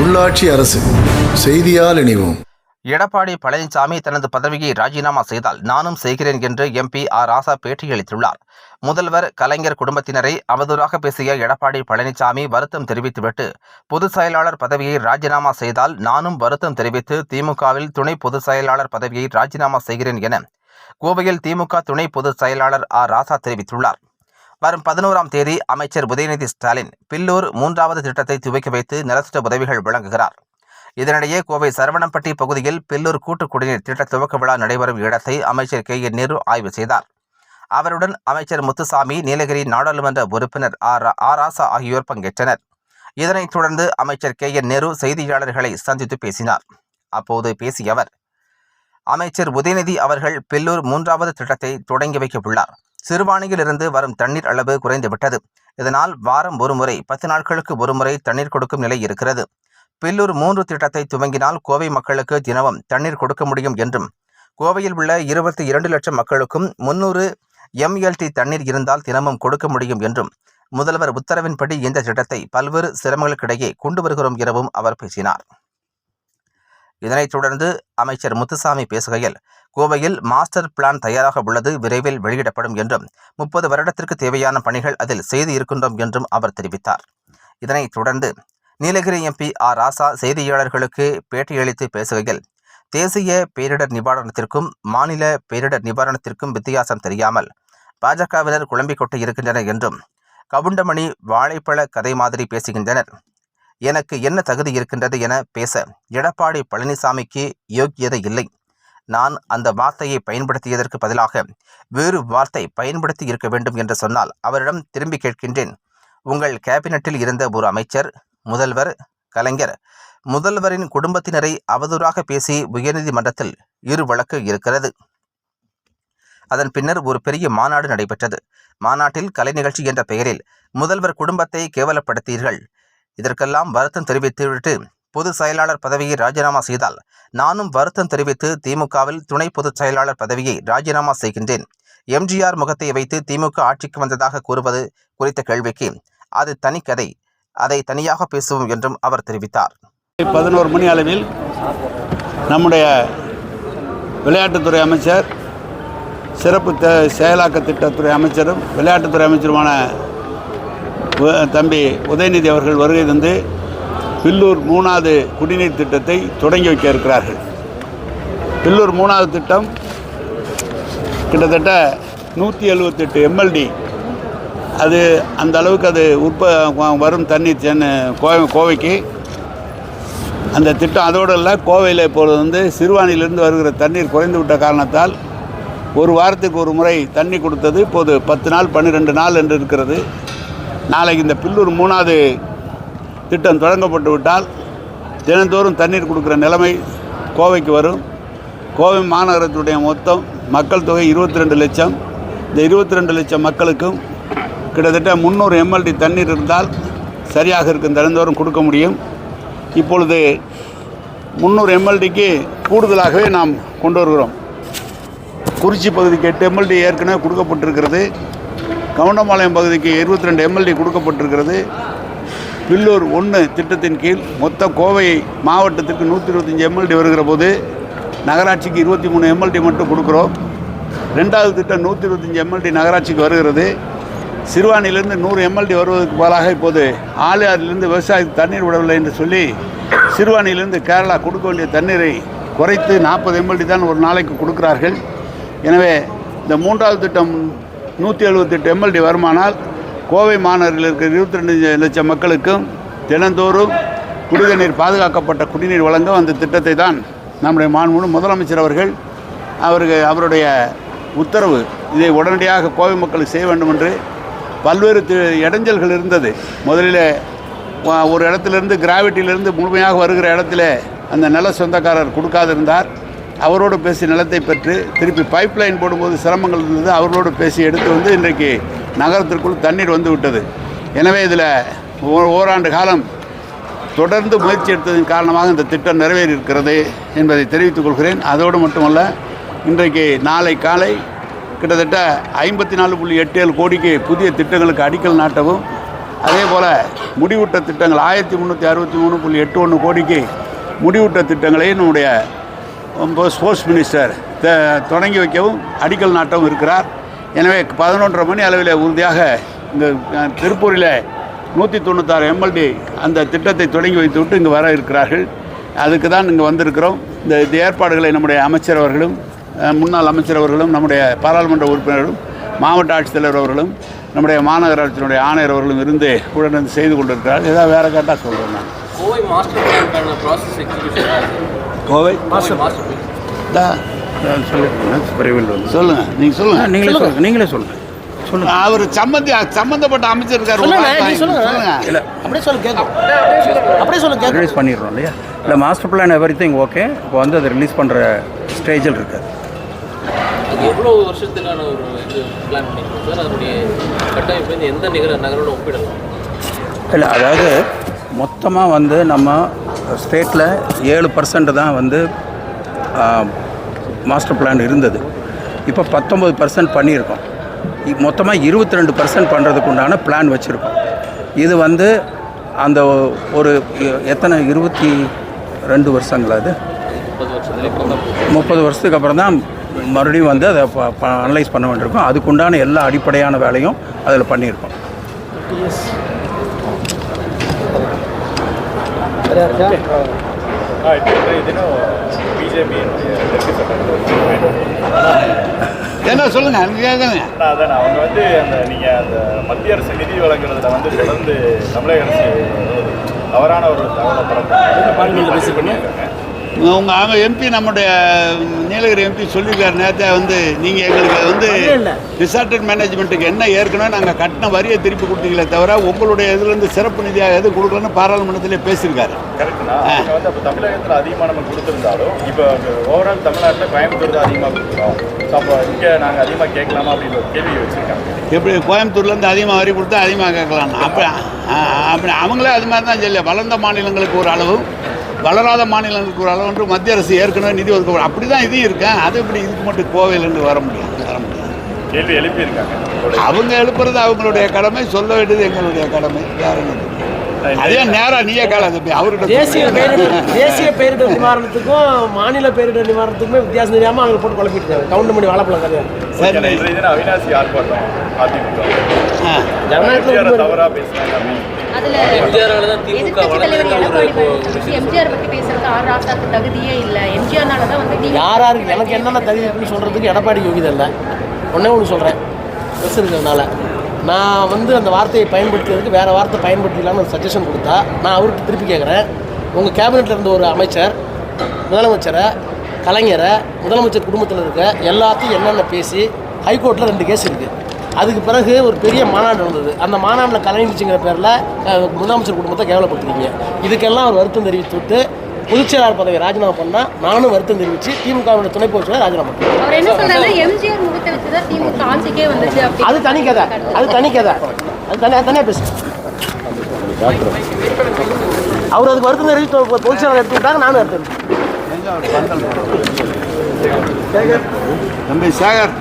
உள்ளாட்சி அரசு செய்தியால் இணைவோம். எடப்பாடி பழனிசாமி தனது பதவியை ராஜினாமா செய்தால் நானும் செய்கிறேன் என்று எம்பி ஆர் ராசா பேட்டியளித்துள்ளார் முதல்வர் கலைஞர் குடும்பத்தினரை அவதூறாக பேசிய எடப்பாடி பழனிசாமி வருத்தம் தெரிவித்துவிட்டு பொதுச் செயலாளர் பதவியை ராஜினாமா செய்தால் நானும் வருத்தம் தெரிவித்து திமுகவில் துணை பொதுச் செயலாளர் பதவியை ராஜினாமா செய்கிறேன் என கோவையில் திமுக துணை பொதுச் செயலாளர் ஆர் ராசா தெரிவித்துள்ளார். வரும் பதினோராம் தேதி அமைச்சர் உதயநிதி ஸ்டாலின் பில்லூர் மூன்றாவது திட்டத்தை துவக்கி வைத்து நலத்திட்ட உதவிகள் வழங்குகிறார். இதனிடையே கோவை சரவணம்பட்டி பகுதியில் பில்லூர் கூட்டு குடிநீர் திட்ட துவக்க விழா நடைபெறும் இடத்தை அமைச்சர் கே. என். நேரு ஆய்வு செய்தார். அவருடன் அமைச்சர் முத்துசாமி நீலகிரி நாடாளுமன்ற உறுப்பினர் ஆர். ஆராசா ஆகியோர் பங்கேற்றனர். இதனைத் தொடர்ந்து அமைச்சர் கே. என். நேரு செய்தியாளர்களை சந்தித்து பேசினார். அப்போது பேசிய அவர் அமைச்சர் உதயநிதி அவர்கள் பில்லூர் மூன்றாவது திட்டத்தை தொடங்கி வைக்க உள்ளார் சிறுவாணியிலிருந்து வரும் தண்ணீர் அளவு குறைந்துவிட்டது. இதனால் வாரம் ஒருமுறை பத்து நாட்களுக்கு ஒருமுறை தண்ணீர் கொடுக்கும் நிலை இருக்கிறது. பில்லூர் மூன்று திட்டத்தை துவங்கினால் கோவை மக்களுக்கு தினமும் தண்ணீர் கொடுக்க முடியும் என்றும் கோவையில் உள்ள இருபத்தி இரண்டு லட்சம் மக்களுக்கும் முன்னூறு எம்எல்டி தண்ணீர் இருந்தால் தினமும் கொடுக்க முடியும் என்றும் முதல்வர் உத்தரவின்படி இந்த திட்டத்தை பல்வேறு சிரமங்களுக்கிடையே கொண்டு வருகிறோம் எனவும் அவர் பேசினார். இதனைத் தொடர்ந்து அமைச்சர் முத்துசாமி பேசுகையில் கோவையில் மாஸ்டர் பிளான் தயாராக உள்ளது விரைவில் வெளியிடப்படும் என்றும் முப்பது வருடத்திற்கு தேவையான பணிகள் அதில் செய்து இருக்கின்றோம் என்றும் அவர் தெரிவித்தார். இதனைத் தொடர்ந்து நீலகிரி எம்பி ஆர் ராசா செய்தியாளர்களுக்கு பேட்டியளித்து பேசுகையில் தேசிய பேரிடர் நிவாரணத்திற்கும் மாநில பேரிடர் நிவாரணத்திற்கும் வித்தியாசம் தெரியாமல் பாஜகவினர் குழம்பிக் கொண்டு இருக்கின்றனர் என்றும் கவுண்டமணி வாழைப்பழ கதை மாதிரி பேசுகின்றனர். எனக்கு என்ன தகுதி இருக்கின்றது என பேச எடப்பாடி பழனிசாமிக்கு யோக்கியதை இல்லை. நான் அந்த வார்த்தையை பயன்படுத்தியதற்கு பதிலாக வேறு வார்த்தை பயன்படுத்தி இருக்க வேண்டும் என்று சொன்னால் அவரிடம் திரும்பி கேட்கின்றேன். உங்கள் கேபினட்டில் இருந்த ஒரு அமைச்சர் முதல்வர் கலைஞர் முதல்வரின் குடும்பத்தினரை அவதூறாக பேசி உயர்நீதிமன்றத்தில் இரு வழக்கு இருக்கிறது. அதன் பின்னர் ஒரு பெரிய மாநாடு நடைபெற்றது. மாநாட்டில் கலை நிகழ்ச்சி என்ற பெயரில் முதல்வர் குடும்பத்தை கேவலப்படுத்தீர்கள். இதற்கெல்லாம் வருத்தம் தெரிவித்துவிட்டு பொதுச் செயலாளர் பதவியை ராஜினாமா செய்தால் நானும் வருத்தம் தெரிவித்து திமுகவில் துணை பொதுச் செயலாளர் பதவியை ராஜினாமா செய்கின்றேன். எம்ஜிஆர் முகத்தை வைத்து திமுக ஆட்சிக்கு வந்ததாக கூறுவது குறித்த கேள்விக்கு அது தனிக்கதை அதை தனியாக பேசுவோம் என்றும் அவர் தெரிவித்தார். பதினோரு மணி அளவில் நம்முடைய விளையாட்டுத்துறை அமைச்சர் சிறப்பு செயலாக்க திட்டத்துறை அமைச்சரும் விளையாட்டுத்துறை அமைச்சருமான தம்பி உதயநிதி அவர்கள் வருகை தந்து பில்லூர் மூணாவது குடிநீர் திட்டத்தை தொடங்கி வைக்க இருக்கிறார்கள். பில்லூர் மூணாவது திட்டம் கிட்டத்தட்ட நூற்றி எழுபத்தெட்டு எம்எல்டி அது அந்த அளவுக்கு அது உற்ப வரும் தண்ணீர் சென்னை கோவை கோவைக்கு. அந்த திட்டம் அதோடு இல்லை கோவையில் இப்பொழுது வந்து சிறுவாணியிலிருந்து வருகிற தண்ணீர் குறைந்து விட்ட காரணத்தால் ஒரு வாரத்துக்கு ஒரு முறை தண்ணி கொடுத்தது. இப்போது பத்து நாள் பன்னிரெண்டு நாள் என்று இருக்கிறது. நாளைக்கு இந்த பில்லூர் மூணாவது திட்டம் தொடங்கப்பட்டு விட்டால் தினந்தோறும் தண்ணீர் கொடுக்குற நிலைமை கோவைக்கு வரும். கோவை மாநகரத்துடைய மொத்தம் மக்கள் தொகை இருபத்தி ரெண்டு லட்சம். இந்த இருபத்தி ரெண்டு லட்சம் மக்களுக்கும் கிட்டத்தட்ட முந்நூறு எம்எல்டி தண்ணீர் இருந்தால் சரியாக இருக்கும். தினந்தோறும் கொடுக்க முடியும். இப்பொழுது முந்நூறு எம்எல்டிக்கு கூடுதலாகவே நாம் கொண்டு வருகிறோம். குறிச்சி பகுதிக்கு எட்டு எம்எல்டி ஏற்கனவே கொடுக்கப்பட்டிருக்கிறது. கவுண்டம்பாளையம் பகுதிக்கு இருபத்தி ரெண்டு எம்எல்டி கொடுக்கப்பட்டிருக்கிறது. பில்லூர் ஒன்று திட்டத்தின் கீழ் மொத்த கோவை மாவட்டத்திற்கு நூற்றி இருபத்தஞ்சி எம்எல்டி வருகிற போது நகராட்சிக்கு இருபத்தி மூணு எம்எல்டி மட்டும் கொடுக்குறோம். ரெண்டாவது திட்டம் நூற்றி இருபத்தஞ்சி எம்எல்டி நகராட்சிக்கு வருகிறது. சிறுவாணியிலிருந்து நூறு எம்எல்டி வருவதற்கு பதிலாக இப்போது ஆலியாரிலிருந்து விவசாயத்துக்கு தண்ணீர் விடவில்லை என்று சொல்லி சிறுவாணியிலிருந்து கேரளா கொடுக்க வேண்டிய தண்ணீரை குறைத்து நாற்பது எம்எல்டி தான் ஒரு நாளைக்கு கொடுக்கிறார்கள். எனவே இந்த மூன்றாவது திட்டம் நூற்றி எழுபத்தெட்டு எம்எல்டி வருமானால் கோவை மாநகரில் இருக்கிற இருபத்தி ரெண்டு லட்சம் மக்களுக்கும் தினந்தோறும் குடிநீர் பாதுகாக்கப்பட்ட குடிநீர் வழங்க அந்த திட்டத்தை தான் நம்முடைய மாண்புமிகு முதலமைச்சர் அவர்கள் அவருக்கு அவருடைய உத்தரவு. இதை உடனடியாக கோவை மக்களுக்கு செய்ய வேண்டும் என்று பல்வேறு தி- இடைஞ்சல்கள் இருந்தது. முதலில் ஒரு இடத்துலேருந்து கிராவிட்டியிலிருந்து முழுமையாக வருகிற இடத்துல அந்த நில சொந்தக்காரர் கொடுக்காதிருந்தார். அவரோடு பேசி நிலத்தை பெற்று திருப்பி பைப் லைன் போடும்போது சிரமங்கள் இருந்தது. அவர்களோடு பேசி எடுத்து வந்து இன்றைக்கு நகரத்திற்குள் தண்ணீர் வந்து விட்டது. எனவே இதில் ஓ- ஓராண்டு காலம் தொடர்ந்து முயற்சி எடுத்ததன் காரணமாக இந்த திட்டம் நிறைவேறி இருக்கிறது என்பதை தெரிவித்துக் கொள்கிறேன். அதோடு மட்டுமல்ல இன்றைக்கு நாளை காலை கிட்டத்தட்ட ஐம்பத்தி நாலு புள்ளி எட்டு ஏழு கோடிக்கு புதிய திட்டங்களுக்கு அடிக்கல் நாட்டவும் அதே போல் முடிவுற்ற திட்டங்கள் ஆயிரத்தி முந்நூற்றி அறுபத்தி மூணு புள்ளி எட்டு ஒன்று கோடிக்கு முடிவுற்ற திட்டங்களை நம்முடைய ஸ்போர்ட்ஸ் மினிஸ்டர் தொடங்கி வைக்கவும் அடிக்கல் நாட்டவும் இருக்கிறார். எனவே பதினொன்றரை மணி அளவில் உறுதியாக இந்த திருப்பூரில் நூற்றி தொண்ணூத்தாறு எம்எல்டி அந்த திட்டத்தை தொடங்கி வைத்துவிட்டு இங்கே வர இருக்கிறார்கள். அதுக்கு தான் இங்கே வந்திருக்கிறோம். இந்த ஏற்பாடுகளை நம்முடைய அமைச்சர் அவர்களும் முன்னாள் அமைச்சர் அவர்களும் நம்முடைய பாராளுமன்ற உறுப்பினர்களும் மாவட்ட ஆட்சித்தலைவர் அவர்களும் நம்முடைய மாநகராட்சியினுடைய ஆணையர் அவர்களும் இருந்து உடனே செய்து கொண்டிருக்கிறார்கள். ஏதாவது வேறு கேட்டால் சொல்கிறேன் நான். Kovai master process Kovai? Plan தான் சொல்லுங்கள் நீங்கள் சொல்லுங்கள் நீங்களே சொல்லுங்க. நீங்களே சொல்லுங்க. சொல்லுங்க. அவர் சம்பந்தி சம்பந்தப்பட்ட அமைச்சர் இருக்கார் சொல்லுங்க, சொல்லுங்க. சொல்லுங்க. இல்லை. அப்படியே சொல்லு கேட்கும் அப்படியே சொல்லு கேட்கும் ரிலீஸ் பண்ணிடுறோம் இல்லையா? இல்லை master plan everything okay இப்போ வந்து அதை ரிலீஸ் பண்ணுற ஸ்டேஜில் இருக்காது எவ்வளோ வருஷத்துக்கான ஒரு இது பிளான் பண்ணிருக்கோம் சார் அதனுடைய கட்டமைப்பு வந்து எந்த நிகர நகரோட ஒப்பிடலாம்? இல்லை அதாவது மொத்தமாக வந்து நம்ம ஸ்டேட்டில் ஏழு பர்சன்ட் தான் வந்து மாஸ்டர் பிளான் இருந்தது. இப்போ பத்தொம்பது பர்சன்ட் பண்ணியிருக்கோம். மொத்தமாக இருபத்தி ரெண்டு பர்சன்ட் பண்ணுறதுக்கு உண்டான பிளான் வச்சுருக்கோம். இது வந்து அந்த ஒரு எத்தனை இருபத்தி ரெண்டு வருஷங்களா அது முப்பது வருஷத்துக்கு அப்புறம் தான் மறுபடியும் வந்து அதை அனலைஸ் பண்ண வேண்டியிருக்கும். அதுக்குண்டான எல்லா அடிப்படையான வேலையும் அதில் பண்ணியிருக்கோம். என்ன சொல்லுங்க நீங்க அதான் அவங்க வந்து அந்த நீங்கள் அந்த மத்திய அரசு நிதி வழங்குறதுல வந்து தொடர்ந்து தமிழக அரசு தவறான ஒரு தகவலை பரப்பு உங்க அவங்க எம்பி நம்முடைய நீலகிரி எம்பி சொல்லியிருக்காரு நேரத்தை வந்து நீங்கள் எங்களுக்கு வந்து இல்ல. ரிசார்டட் மேனேஜ்மெண்ட்டுக்கு என்ன ஏற்கனவே நாங்கள் கட்டின வரியை திருப்பி கொடுத்தீங்களே தவிர உங்களுடைய இதுலேருந்து சிறப்பு நிதியாக எது கொடுக்கலன்னு பாராளுமன்றத்திலே பேசியிருக்காரு. தமிழகத்தில் அதிகமாக நம்ம கொடுத்துருந்தாலும் இப்போ ஓவரால் தமிழ்நாட்டில் கோயம்புத்தூர் தான் அதிகமாக கொடுக்குறோம். ஸோ அப்போ இங்கே நாங்கள் அதிகமாக கேட்கலாமா அப்படின்னு ஒரு கேள்வி வச்சுருக்காங்க. எப்படி கோயம்புத்தூர்லேருந்து அதிகமாக வரி கொடுத்தா அதிகமாக கேட்கலாம் அப்படி அப்படி அவங்களே அது மாதிரி தான் சொல்லி வளர்ந்த மாநிலங்களுக்கு ஒரு அளவும் வளராத மாநிலங்களுக்கு ஒரு அளவு மத்திய அரசு ஏற்கனவே நிதி ஒதுக்க அப்படி தான் இதையும் இருக்கேன். அது இப்படி இதுக்கு மட்டும் கோவையிலேருந்து வர முடியும்? கேள்வி எழுப்பியிருக்காங்க. அவங்க எழுப்புறது அவங்களுடைய கடமை சொல்ல வேண்டியது எங்களுடைய கடமை. வேற அதே நேரா நீயே கால தம்பி அவர்கிட்ட தேசிய பேரிடர் தேசிய பேரிடர் நிவாரணத்துக்கும் மாநில பேரிடர் நிவாரணத்துக்குமே வித்தியாசம் தெரியாம அவங்க போட்டு குழப்பிட்டு இருக்காங்க கவுண்ட் பண்ணி வாழைப்பழம் கதையா. அவினாசி ஆர்ப்பாட்டம் அதிமுக. ஆ. ஜனநாயகத்தில் எம்ஜிஆரை உண்மை தவறாக பேசுனாங்க அப்படின்னு அதுல எம்ஜிஆரால தான் திமுக எதிர்க்கட்சி தலைவர் வளர்ந்ததுக்கு ஒரு எடப்பாடி இப்போ பழனிசாமி எம்ஜிஆர் பத்தி பேசுறதுக்கு ஆர் ராசாக்கு தகுதியே இல்ல. எம்ஜிஆர்னால தான் வந்து நீங்க யார் யாருக்கு எனக்கு என்னென்ன தகுதி இருக்குன்னு சொல்கிறதுக்கு எடப்பாடி யோகிதை இல்லை ஒன்றே ஒன்று சொல்கிறேன் ப்ரெஸ் இருக்கிறதுனால நான் வந்து அந்த வார்த்தையை பயன்படுத்துறதுக்கு வேறு வார்த்தை பயன்படுத்திக்கலாம்னு ஒரு சஜஷன் கொடுத்தா நான் அவருக்கு திருப்பி கேட்குறேன் உங்கள் கேபினெட்டில் இருந்த ஒரு அமைச்சர் முதலமைச்சரை கலைஞரை முதலமைச்சர் குடும்பத்தில் இருக்க எல்லாத்தையும் என்னென்ன பேசி ஹைகோர்ட்டில் ரெண்டு கேஸ் இருக்குது அதுக்கு பிறகு ஒரு பெரிய மாநாடு நடந்தது. அந்த மாநாட்டில் கலைஞர்ச்சிங்கிற பேரில் முதலமைச்சர் குடும்பத்தை கேவலப்படுத்துறீங்க இதுக்கெல்லாம் அவர் வருத்தம் தெரிவித்து விட்டு பொதுச்செயலாளர் பதவி ராஜினாமா பண்ணால் நானும் வருத்தம் தெரிவித்து திமுகவோட துணை பொதுச்செயலாளர் ராஜினாமா பண்ணேன் அது தனி கதை. அது தனி கதை. அது தனியாக தனியாக பேசு. அவர் அதுக்கு வருத்தம் தெரிவித்து பொதுச்செயலாளர் எடுத்துக்கிட்டாங்க நானும் எடுத்துக்கிட்டேன் தம்பி சேகர்.